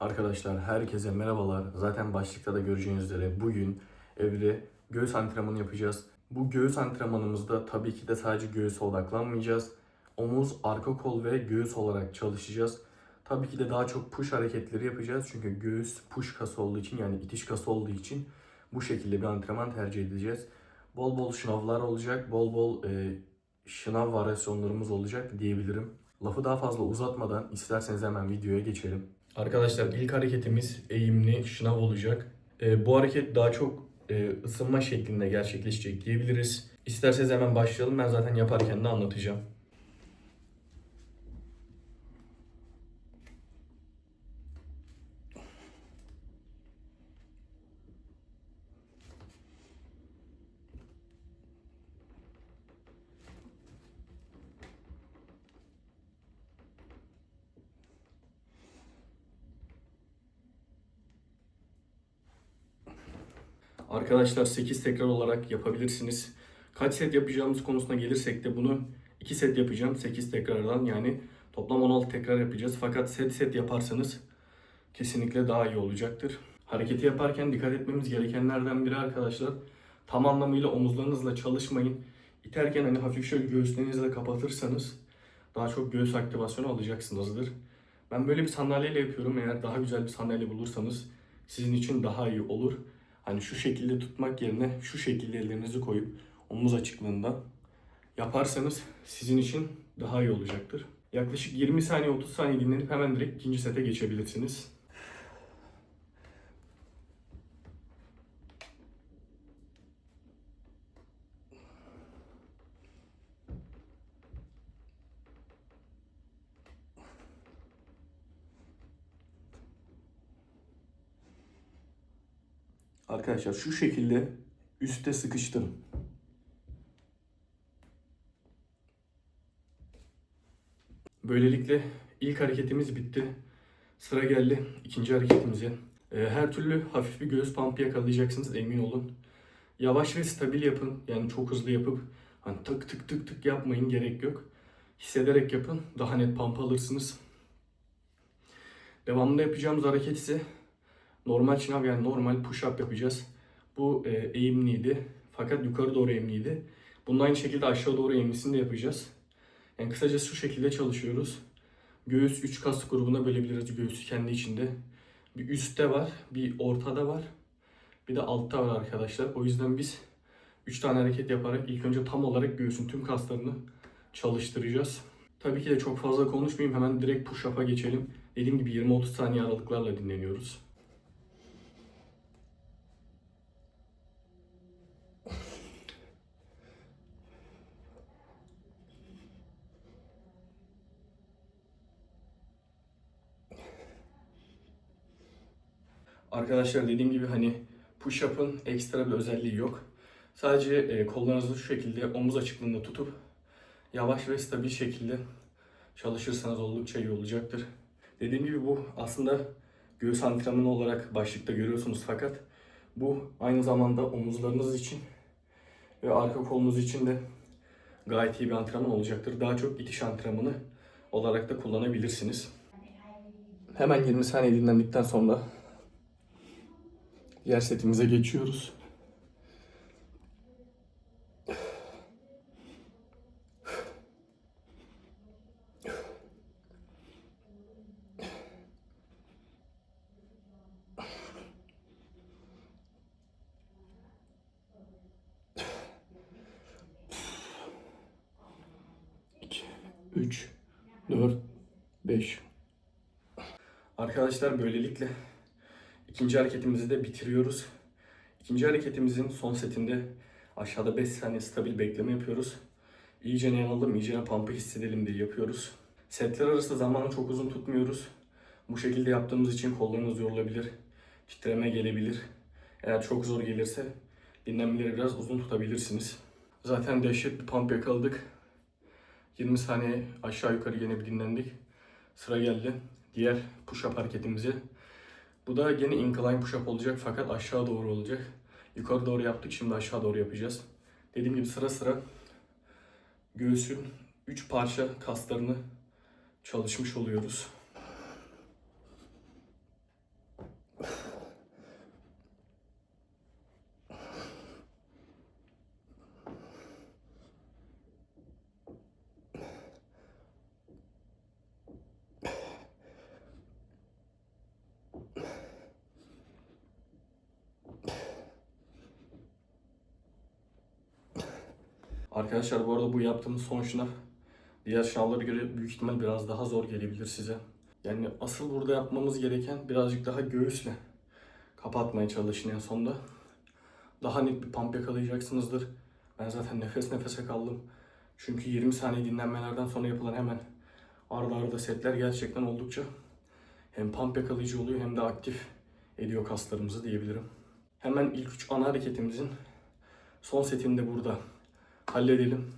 Arkadaşlar herkese merhabalar. Zaten başlıkta da göreceğiniz üzere bugün evde göğüs antrenmanı yapacağız. Bu göğüs antrenmanımızda tabii ki de sadece göğüse odaklanmayacağız. Omuz, arka kol ve göğüs olarak çalışacağız. Tabii ki de daha çok push hareketleri yapacağız. Çünkü göğüs push kası olduğu için yani itiş kası olduğu için bu şekilde bir antrenman tercih edeceğiz. Bol bol şınavlar olacak. Bol bol e, şınav varyasyonlarımız olacak diyebilirim. Lafı daha fazla uzatmadan isterseniz hemen videoya geçelim. Arkadaşlar ilk hareketimiz eğimli şınav olacak. Ee, bu hareket daha çok e, ısınma şeklinde gerçekleşecek diyebiliriz. İsterseniz hemen başlayalım. Ben zaten yaparken de anlatacağım. Arkadaşlar 8 tekrar olarak yapabilirsiniz. Kaç set yapacağımız konusuna gelirsek de bunu 2 set yapacağım 8 tekrardan yani toplam 16 tekrar yapacağız. Fakat set set yaparsanız kesinlikle daha iyi olacaktır. Hareketi yaparken dikkat etmemiz gerekenlerden biri arkadaşlar tam anlamıyla omuzlarınızla çalışmayın. İterken hani hafif şöyle göğüslerinizle kapatırsanız daha çok göğüs aktivasyonu alacaksınızdır. Ben böyle bir sandalyeyle yapıyorum. Eğer daha güzel bir sandalye bulursanız sizin için daha iyi olur. Hani şu şekilde tutmak yerine şu şekilde ellerinizi koyup omuz açıklığında yaparsanız sizin için daha iyi olacaktır. Yaklaşık 20 saniye 30 saniye dinlenip hemen direkt ikinci sete geçebilirsiniz. Arkadaşlar şu şekilde üste sıkıştırın. Böylelikle ilk hareketimiz bitti. Sıra geldi ikinci hareketimize. Ee, Her türlü hafif bir göğüs pump'ı yakalayacaksınız emin olun. Yavaş ve stabil yapın. Yani çok hızlı yapıp hani tık tık tık tık yapmayın gerek yok. Hissederek yapın. Daha net pump alırsınız. Devamında yapacağımız hareket ise normal şınav yani normal push up yapacağız. Bu e, eğimliydi. Fakat yukarı doğru eğimliydi. Bunun aynı şekilde aşağı doğru eğimlisini de yapacağız. Yani kısacası şu şekilde çalışıyoruz. Göğüs 3 kas grubuna bölebiliriz göğüsü kendi içinde. Bir üstte var, bir ortada var. Bir de altta var arkadaşlar. O yüzden biz 3 tane hareket yaparak ilk önce tam olarak göğsün tüm kaslarını çalıştıracağız. Tabii ki de çok fazla konuşmayayım. Hemen direkt push up'a geçelim. Dediğim gibi 20-30 saniye aralıklarla dinleniyoruz. Arkadaşlar dediğim gibi hani push-up'ın ekstra bir özelliği yok. Sadece e, kollarınızı şu şekilde omuz açıklığında tutup yavaş ve stabil şekilde çalışırsanız oldukça iyi olacaktır. Dediğim gibi bu aslında göğüs antrenmanı olarak başlıkta görüyorsunuz fakat bu aynı zamanda omuzlarınız için ve arka kolunuz için de gayet iyi bir antrenman olacaktır. Daha çok itiş antrenmanı olarak da kullanabilirsiniz. Hemen 20 saniye dinlendikten sonra Diğer setimize geçiyoruz. Üç, dört, beş. Arkadaşlar böylelikle İkinci hareketimizi de bitiriyoruz. İkinci hareketimizin son setinde aşağıda 5 saniye stabil bekleme yapıyoruz. İyice yanalım, iyice pump'ı hissedelim diye yapıyoruz. Setler arası zamanı çok uzun tutmuyoruz. Bu şekilde yaptığımız için kollarınız yorulabilir, titreme gelebilir. Eğer çok zor gelirse dinlenmeleri biraz uzun tutabilirsiniz. Zaten dehşet bir pump yakaladık. 20 saniye aşağı yukarı yine bir dinlendik. Sıra geldi diğer push-up hareketimize. Bu da gene incline push-up olacak fakat aşağı doğru olacak. Yukarı doğru yaptık şimdi aşağı doğru yapacağız. Dediğim gibi sıra sıra göğsün 3 parça kaslarını çalışmış oluyoruz. Arkadaşlar bu arada bu yaptığımız son şınav diğer şınavlara göre büyük ihtimal biraz daha zor gelebilir size. Yani asıl burada yapmamız gereken birazcık daha göğüsle kapatmaya çalışın en sonda. Daha net bir pump yakalayacaksınızdır. Ben zaten nefes nefese kaldım. Çünkü 20 saniye dinlenmelerden sonra yapılan hemen arda arda setler gerçekten oldukça hem pump yakalayıcı oluyor hem de aktif ediyor kaslarımızı diyebilirim. Hemen ilk üç ana hareketimizin son setini de burada halledelim.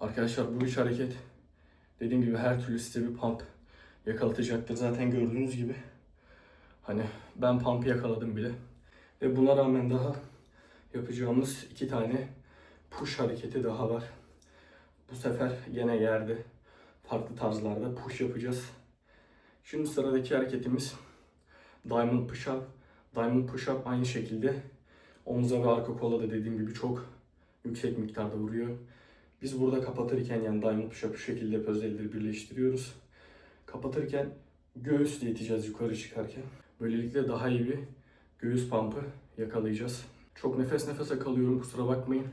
Arkadaşlar bu üç hareket dediğim gibi her türlü size bir pump yakalatacaktır. Zaten gördüğünüz gibi hani ben pump yakaladım bile. Ve buna rağmen daha yapacağımız iki tane push hareketi daha var. Bu sefer yine yerde farklı tarzlarda push yapacağız. Şimdi sıradaki hareketimiz Diamond Push Up. Diamond Push Up aynı şekilde omuza ve arka kola da dediğim gibi çok yüksek miktarda vuruyor. Biz burada kapatırken yani diamond push şu şekilde hep özelleri birleştiriyoruz. Kapatırken göğüsle iteceğiz yukarı çıkarken. Böylelikle daha iyi bir göğüs pump'ı yakalayacağız. Çok nefes nefese kalıyorum kusura bakmayın.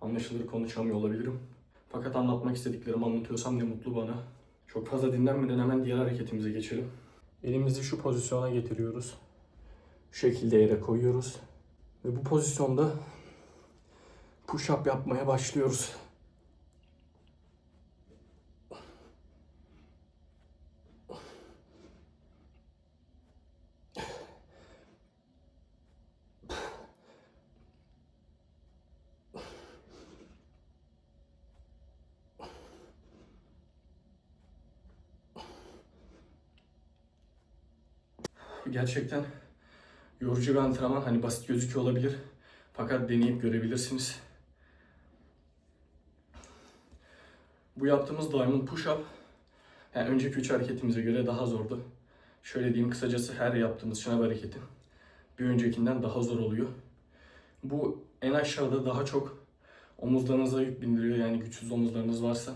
Anlaşılır konuşamıyor olabilirim. Fakat anlatmak istediklerimi anlatıyorsam ne mutlu bana. Çok fazla dinlenmeden hemen diğer hareketimize geçelim. Elimizi şu pozisyona getiriyoruz. Şu şekilde yere koyuyoruz. Ve bu pozisyonda push up yapmaya başlıyoruz. Gerçekten yorucu bir antrenman. Hani basit gözüküyor olabilir. Fakat deneyip görebilirsiniz. Bu yaptığımız diamond push up yani önceki üç hareketimize göre daha zordu. Şöyle diyeyim kısacası her yaptığımız şınav hareketi bir öncekinden daha zor oluyor. Bu en aşağıda daha çok omuzlarınıza yük bindiriyor. Yani güçsüz omuzlarınız varsa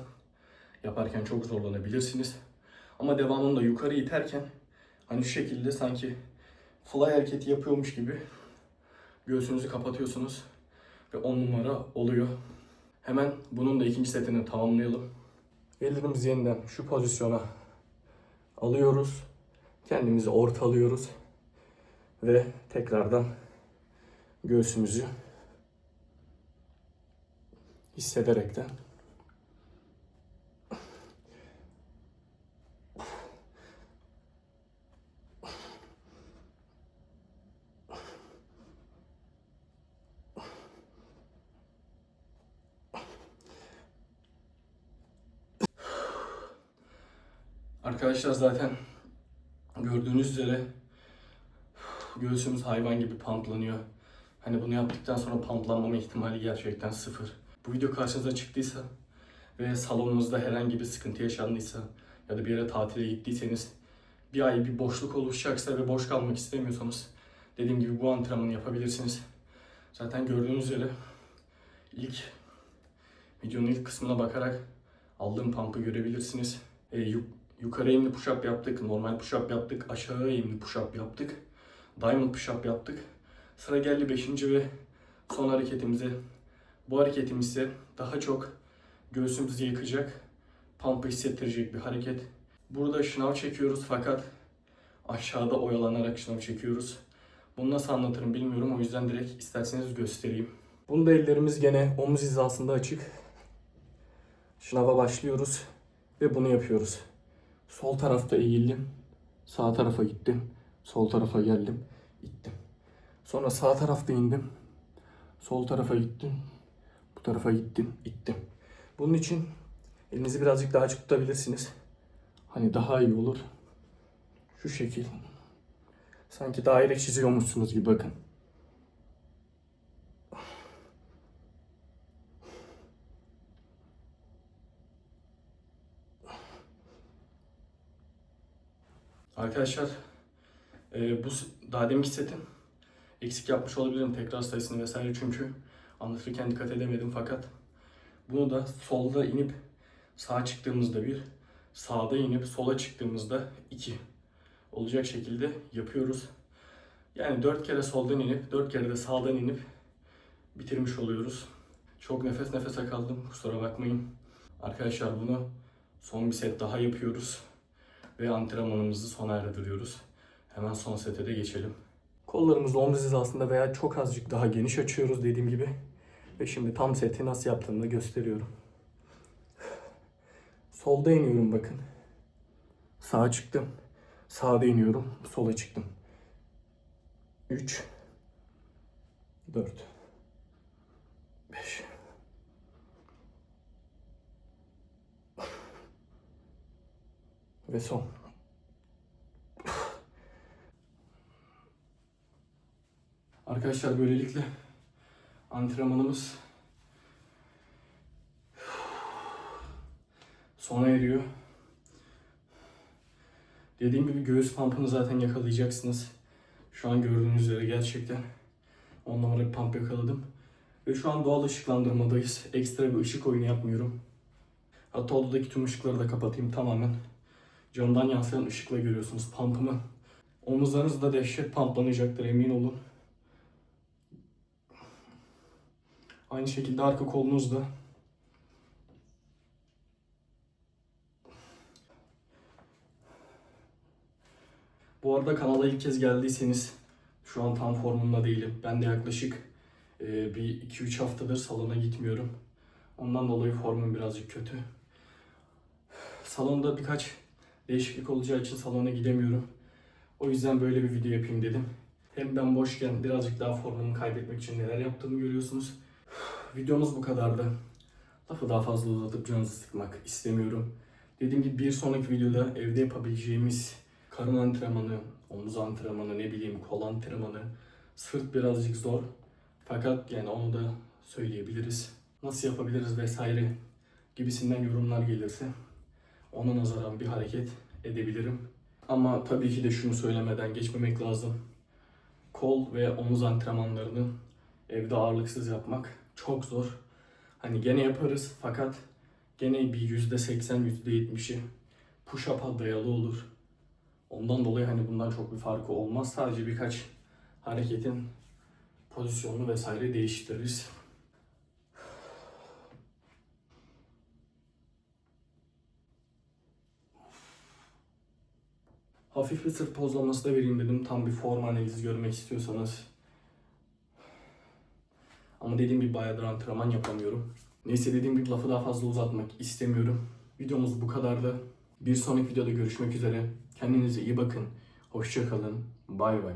yaparken çok zorlanabilirsiniz. Ama devamında yukarı iterken hani şu şekilde sanki fly hareketi yapıyormuş gibi göğsünüzü kapatıyorsunuz ve 10 numara oluyor. Hemen bunun da ikinci setini tamamlayalım. Ellerimizi yeniden şu pozisyona alıyoruz. Kendimizi ortalıyoruz. Ve tekrardan göğsümüzü hissederekten Arkadaşlar zaten gördüğünüz üzere göğsümüz hayvan gibi pamplanıyor. Hani bunu yaptıktan sonra pamplanmama ihtimali gerçekten sıfır. Bu video karşınıza çıktıysa ve salonunuzda herhangi bir sıkıntı yaşandıysa ya da bir yere tatile gittiyseniz bir ay bir boşluk oluşacaksa ve boş kalmak istemiyorsanız dediğim gibi bu antrenmanı yapabilirsiniz. Zaten gördüğünüz üzere ilk videonun ilk kısmına bakarak aldığım pump'ı görebilirsiniz. E, yukarı eğimli push up yaptık, normal push up yaptık, aşağı eğimli push up yaptık. Diamond push up yaptık. Sıra geldi 5. ve son hareketimize. Bu hareketimiz ise daha çok göğsümüzü yakacak, pump'ı hissettirecek bir hareket. Burada şınav çekiyoruz fakat aşağıda oyalanarak şınav çekiyoruz. Bunu nasıl anlatırım bilmiyorum o yüzden direkt isterseniz göstereyim. Bunda ellerimiz gene omuz hizasında açık. Şınava başlıyoruz ve bunu yapıyoruz. Sol tarafta eğildim, sağ tarafa gittim, sol tarafa geldim, gittim. Sonra sağ tarafta indim, sol tarafa gittim, bu tarafa gittim, gittim. Bunun için elinizi birazcık daha açık tutabilirsiniz. Hani daha iyi olur. Şu şekil. Sanki daire çiziyormuşsunuz gibi bakın. Arkadaşlar Ee, bu daha deminki setin eksik yapmış olabilirim tekrar sayısını vesaire çünkü anlatırken dikkat edemedim fakat bunu da solda inip sağa çıktığımızda bir, sağda inip sola çıktığımızda iki olacak şekilde yapıyoruz. Yani dört kere soldan inip, dört kere de sağdan inip bitirmiş oluyoruz. Çok nefes nefese kaldım, kusura bakmayın. Arkadaşlar bunu son bir set daha yapıyoruz ve antrenmanımızı sona erdiriyoruz. Hemen son sete de geçelim. Kollarımızı omuz hizasında veya çok azıcık daha geniş açıyoruz dediğim gibi. Ve şimdi tam seti nasıl yaptığımı da gösteriyorum. Solda iniyorum bakın. Sağa çıktım. Sağda iniyorum. Sola çıktım. 3 4 5 Ve son. Arkadaşlar böylelikle antrenmanımız sona eriyor. Dediğim gibi göğüs pumpını zaten yakalayacaksınız. Şu an gördüğünüz üzere gerçekten 10 numara pump yakaladım. Ve şu an doğal ışıklandırmadayız. Ekstra bir ışık oyunu yapmıyorum. Hatta odadaki tüm ışıkları da kapatayım tamamen. Camdan yansıyan ışıkla görüyorsunuz pumpımı. Omuzlarınız da dehşet pumplanacaktır emin olun. Aynı şekilde arka kolunuz da. Bu arada kanala ilk kez geldiyseniz şu an tam formumda değilim. Ben de yaklaşık e, bir 2-3 haftadır salona gitmiyorum. Ondan dolayı formum birazcık kötü. Salonda birkaç değişiklik olacağı için salona gidemiyorum. O yüzden böyle bir video yapayım dedim. Hem ben boşken birazcık daha formumu kaybetmek için neler yaptığımı görüyorsunuz. Videomuz bu kadardı. Lafı daha fazla uzatıp canınızı sıkmak istemiyorum. Dediğim gibi bir sonraki videoda evde yapabileceğimiz karın antrenmanı, omuz antrenmanı, ne bileyim kol antrenmanı, sırt birazcık zor. Fakat yani onu da söyleyebiliriz. Nasıl yapabiliriz vesaire gibisinden yorumlar gelirse ona nazaran bir hareket edebilirim. Ama tabii ki de şunu söylemeden geçmemek lazım. Kol ve omuz antrenmanlarını evde ağırlıksız yapmak çok zor. Hani gene yaparız fakat gene bir yüzde seksen, yüzde yetmişi push-up'a dayalı olur. Ondan dolayı hani bundan çok bir farkı olmaz. Sadece birkaç hareketin pozisyonunu vesaire değiştiririz. Hafif bir sırt pozlaması da vereyim dedim. Tam bir form analizi görmek istiyorsanız. Ama dediğim gibi bayağıdır antrenman yapamıyorum. Neyse dediğim gibi lafı daha fazla uzatmak istemiyorum. Videomuz bu kadardı. Bir sonraki videoda görüşmek üzere. Kendinize iyi bakın. Hoşça kalın. Bay bay.